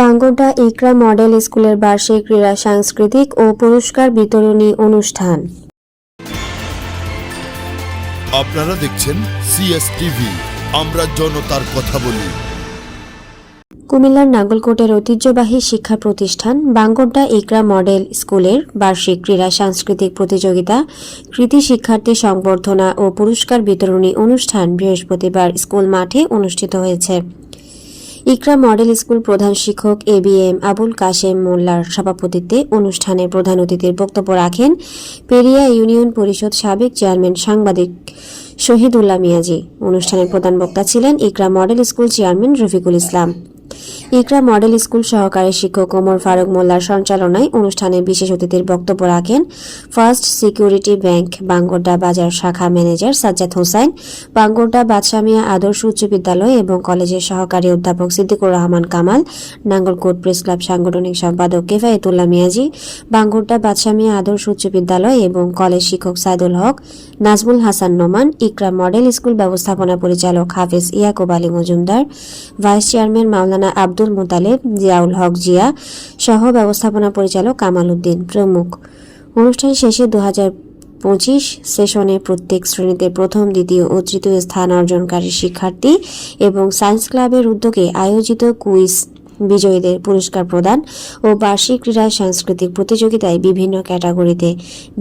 বাঙ্গোডা ইকরা model স্কুলের বার্ষিক ক্রীড়া সাংস্কৃতিক ও পুরস্কার বিতরণী অনুষ্ঠান। আপনারা দেখছেন সিএস টিভি আমরা জনতার কথা বলি। কুমিল্লার নাগলকোটের ঐতিহ্যবাহী শিক্ষা প্রতিষ্ঠান বাঙ্গোড্ডা ইকরা মডেল স্কুলের বার্ষিক ক্রীড়া সাংস্কৃতিক প্রতিযোগিতা কৃতি শিক্ষার্থী সংবর্ধনা ও পুরস্কার বিতরণী অনুষ্ঠান বৃহস্পতিবার স্কুল মাঠে অনুষ্ঠিত হয়েছে। ইকরা মডেল স্কুল প্রধান শিক্ষক A B M Abul Kashem মোল্লার সভাপতিত্বে অনুষ্ঠানে প্রধান অতিথির বক্তব্য রাখেন পেরিয়া ইউনিয়ন পরিষদ সাবেক চেয়ারম্যান সাংবাদিক শহীদুল্লাহ মিয়াজি। অনুষ্ঠানের প্রধান বক্তা ছিলেন Iqra model school chairman Rafiqul Islam. Iqra model school সহকারী শিক্ষক ওমর ফারুক মোল্লার সঞ্চালনায় অনুষ্ঠানে বিশেষ অতিথির বক্তব্য রাখেন ফার্স্ট সিকিউরিটি ব্যাংক বাঙ্গোড্ডা বাজার শাখা ম্যানেজার সাজ্জাদ হোসাইন বাঙ্গোড্ডা বাদশামিয়া আদর্শ উচ্চ বিদ্যালয় এবং কলেজের সহকারী অধ্যাপক সিদ্দিকুর রহমান কামাল, নাঙ্গলকোট প্রেস ক্লাব সাংগঠনিক সম্পাদক কেফায়েতুল্লাহ মিয়াজি বাঙ্গোড্ডা বাদশামিয়া আদর্শ উচ্চ বিদ্যালয় এবং কলেজ শিক্ষক সাইদুল হক, নাজমুল হাসান নোমান, ইকরা মডেল স্কুল ব্যবস্থাপনা পরিচালক হাফিজ ইয়াকুব আলী মজুমদার, ভাইস চেয়ারম্যান মাওলানা আব্দুল মুতালেব, জিয়াউল হক জিয়া সহ ব্যবস্থাপনা পরিচালক কামাল উদ্দিন প্রমুখ। অনুষ্ঠান শেষে দু পঁচিশ সেশনে প্রত্যেক শ্রেণীতে প্রথম, দ্বিতীয় ও তৃতীয় স্থান অর্জনকারী শিক্ষার্থী এবং সায়েন্স ক্লাবের উদ্যোগে আয়োজিত কুইজ বিজয়ীদের পুরস্কার প্রদান ও বার্ষিক ক্রীড়া সাংস্কৃতিক প্রতিযোগিতায় বিভিন্ন ক্যাটাগরিতে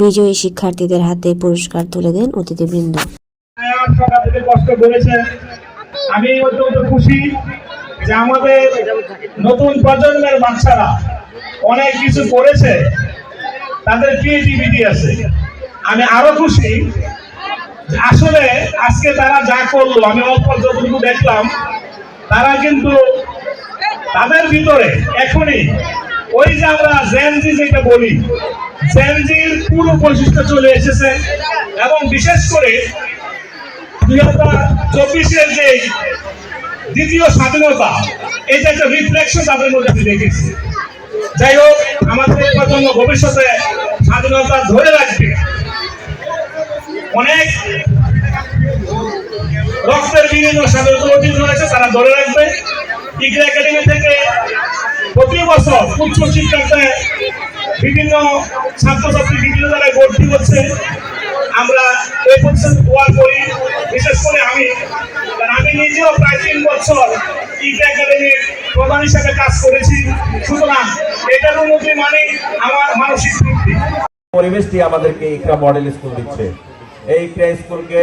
বিজয়ী শিক্ষার্থীদের হাতে পুরস্কার তুলে দেন অতিথিবৃন্দ। আমি অত্যন্ত খুশি যে আমাদের নতুন প্রজন্মের বাচ্চারা অনেক কিছু করেছে, তাদের ক্রিয়েটিভিটি আছে। আমি আরও খুশি আসলে আজকে তারা যা করল, আমি অল্প যতটুকু দেখলাম, তারা কিন্তু তাদের ভিতরে এখনই ওই যে আমরা জেনজি যেটা বলি জেনজির পুরো বৈশিষ্ট্য চলে এসেছে এবং বিশেষ করে দুই হাজার চব্বিশের যে দ্বিতীয় স্বাধীনতা, এটা একটা রিফ্লেকশন তাদের মধ্যে আমি দেখেছি। যাই হোক, আমাদের প্রজন্ম ভবিষ্যতে স্বাধীনতা ধরে রাখবে। অনেক রক্তের বিভিন্ন স্বাধীনতা অর্জিত হয়েছে তারা ধরে রাখবে। ইকরা একাডেমি থেকে প্রতি বছর উচ্চ শিক্ষার্থে বিভিন্ন ছাত্রছাত্রী বিভিন্ন জায়গায় ভর্তি হচ্ছে। আমরা এই প্রতিষ্ঠান দোয়া করি। বিশেষ করে আমি, কারণ আমি নিজেও প্রায় তিন বছর ইকরা একাডেমির প্রধান হিসেবে কাজ করেছি। সুতরাং এটার উন্নতি মানে আমার মানসিক তৃপ্তি। পরিবেশটি আমাদেরকে ইকরা মডেল স্কুল দিচ্ছে। এই ইকরা স্কুলকে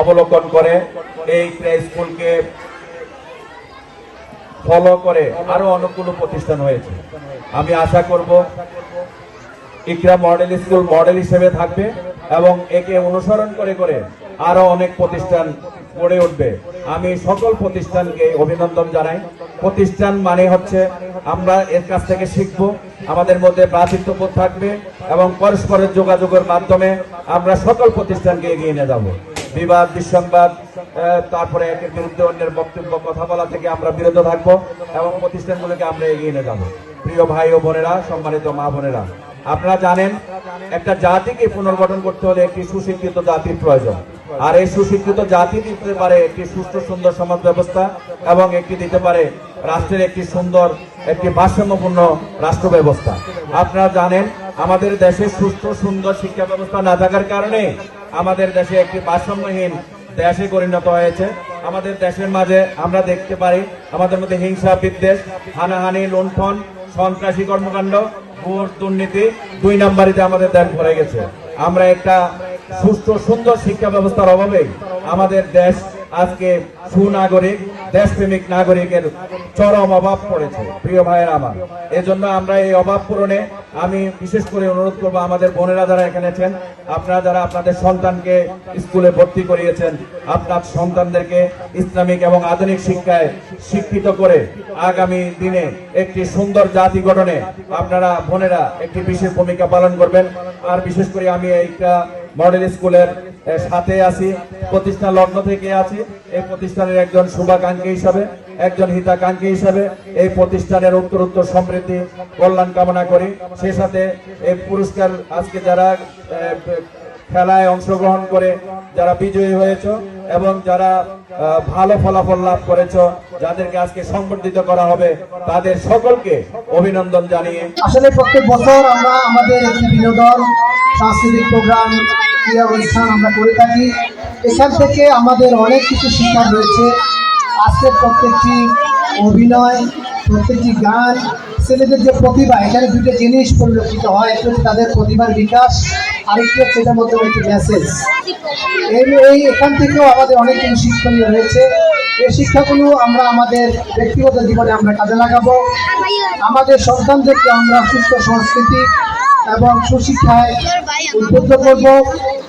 অবলোকন করে, এই ইকরা স্কুলকে ফলো করে আরও অনেকগুলো প্রতিষ্ঠান হয়েছে। আমি আশা করব, ইকরা মডেল স্কুল মডেল হিসেবে থাকবে। এবং একে অনুসরণ করে করে আরও অনেক প্রতিষ্ঠান গড়ে উঠবে। আমি সকল প্রতিষ্ঠানকে অভিনন্দন জানাই। প্রতিষ্ঠান মানে হচ্ছে আমরা এর কাছ থেকে শিখব, আমাদের মধ্যে ভ্রাতৃত্ববোধ থাকবে এবং পরস্পরের যোগাযোগের মাধ্যমে আমরা সকল প্রতিষ্ঠানকে এগিয়ে নিয়ে যাব। বিবাদ, বিসংবাদ তারপরে একের বিরুদ্ধে অন্যের বক্তব্য, কথা বলা থেকে আমরা বিরত থাকব এবং প্রতিষ্ঠানগুলোকে আমরা এগিয়ে নিয়ে যাব। প্রিয় ভাই ও বোনেরা, সম্মানিত মা বোনেরা আপনারা জানেন, একটা জাতিকে পুনর্গঠন করতে হলে একটি সুশিক্ষিত জাতির প্রয়োজন। আর এই সুশিক্ষিত জাতি দিতে পারে একটি সুস্থ সুন্দর সমাজ ব্যবস্থা এবং একটি দিতে পারে রাষ্ট্রের একটি সুন্দর, একটি ভারসাম্যপূর্ণ রাষ্ট্র ব্যবস্থা। আপনারা জানেন, আমাদের দেশে সুস্থ সুন্দর শিক্ষা ব্যবস্থা না থাকার কারণে আমাদের দেশে একটি ভারসাম্যহীন দেশে পরিণত হয়েছে। আমাদের দেশের মাঝে আমরা দেখতে পারি, আমাদের মধ্যে হিংসা বিদ্বেষ, হানাহানি, লুণ্ঠন, সন্ত্রাসী কর্মকাণ্ড ঘুষ দুর্নীতি দুই নাম্বারিতে আমাদের দেশ ভরে গেছে। আমরা একটা সুস্থ সুন্দর শিক্ষা ব্যবস্থার অভাবে আমাদের দেশ আজকে সুনাগরিক, দেশপ্রেমিক নাগরিকের চরম অভাব পড়েছে। প্রিয় ভাইয়ের আমার, এজন্য আমরা এই অভাব পূরণে আমি বিশেষ করে অনুরোধ করব, আমাদের বোনেরা যারা এখানে আছেন, আপনারা যারা আপনাদের সন্তানকে স্কুলে ভর্তি করিয়েছেন, আপনার সন্তানদেরকে ইসলামিক এবং আধুনিক শিক্ষায় শিক্ষিত করে আগামী দিনে একটি সুন্দর জাতি গঠনে আপনারা বোনেরা একটি বিশেষ ভূমিকা পালন করবেন। আর বিশেষ করে আমি এইটা মডেল স্কুলের সাথে আছি প্রতিষ্ঠান লগ্ন থেকে আছি, এই প্রতিষ্ঠানের একজন শুভাকাঙ্ক্ষী হিসাবে। একজন হিতাকাঙ্ক্ষী হিসাবে এই প্রতিষ্ঠানের উত্তর উত্তর সমৃদ্ধি, কল্যাণ কামনা করি। সেই সাথে এই পুরস্কার আজকে যারা খেলায় অংশগ্রহণ করে যারা বিজয়ী হয়েছ এবং যারা ভালো ফলাফল লাভ করেছ, যাদেরকে আজকে সংবর্ধিত করা হবে, তাদের সকলকে অভিনন্দন জানিয়ে আসলে প্রত্যেক বছর আমরা আমাদের একটি বিনোদন সাংস্কৃতিক প্রোগ্রাম, ক্রীড়া অনুষ্ঠান আমরা করে থাকি। এখান থেকে আমাদের অনেক কিছু শিক্ষা রয়েছে। আজকের প্রত্যেকটি অভিনয়, প্রত্যেকটি গান, ছেলেদের যে প্রতিভা, এখানে দুটো জিনিস পরিলক্ষিত হয়, একটু হচ্ছে তাদের প্রতিভার বিকাশ, আরেকটি হচ্ছে এটার মধ্যে একটি মেসেজ এই এখান থেকেও আমাদের অনেক কিছু শিক্ষণীয় রয়েছে। এই শিক্ষাগুলো আমরা আমাদের ব্যক্তিগত জীবনে আমরা কাজে লাগাবো। আমাদের সন্তানদেরকে আমরা সুস্থ সংস্কৃতি এবং সুশিক্ষায় উদ্বুদ্ধ করব।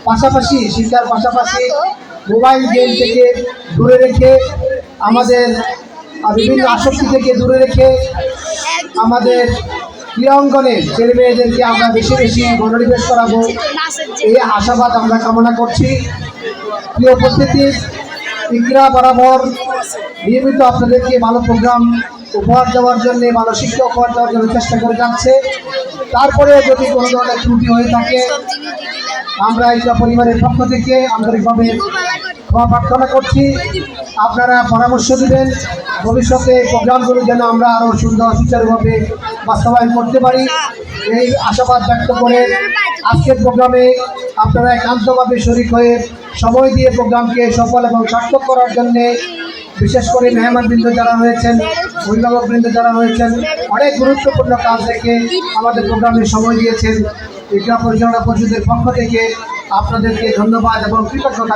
পাশাপাশি শিক্ষার পাশাপাশি মোবাইল গেম থেকে দূরে রেখে আমাদের বিভিন্ন আসক্তি থেকে দূরে রেখে আমাদের ক্রীড়াঙ্গনে ছেলে মেয়েদেরকে আমরা বেশি বেশি মনোনিবেশ করাবো। এই আশাবাদ আমরা কামনা করছি। প্রিয় উপস্থিতি, ইকরা বরাবর নিয়মিত আপনাদেরকে ভালো প্রোগ্রাম উপহার দেওয়ার জন্যে, ভালো শিক্ষা উপহার দেওয়ার জন্য চেষ্টা করে যাচ্ছে। তারপরে যদি কোনো ধরনের ত্রুটি হয়ে থাকে, আমরা ইকরা পরিবারের পক্ষ থেকে আন্তরিকভাবে ক্ষমা প্রার্থনা করছি। আপনারা পরামর্শ দিবেন। ভবিষ্যতে এই প্রোগ্রামগুলো যেন আমরা আরও সুন্দর সুচারুভাবে বাস্তবায়ন করতে পারি। এই আশাবাদ ব্যক্ত করে আজকের প্রোগ্রামে আপনারা একান্তভাবে শরিক হয়ে সময় দিয়ে প্রোগ্রামকে সফল এবং সার্থক করার জন্যে বিশেষ করে মেহমানবৃন্দ যারা রয়েছেন, অভিভাবকবৃন্দ যারা রয়েছেন, অনেক গুরুত্বপূর্ণ কাজ রেখে আমাদের প্রোগ্রামে সময় দিয়েছেন। ক্রীড়া পরিচালনা পরিষদের পক্ষ থেকে আপনাদেরকে ধন্যবাদ এবং কৃতজ্ঞতা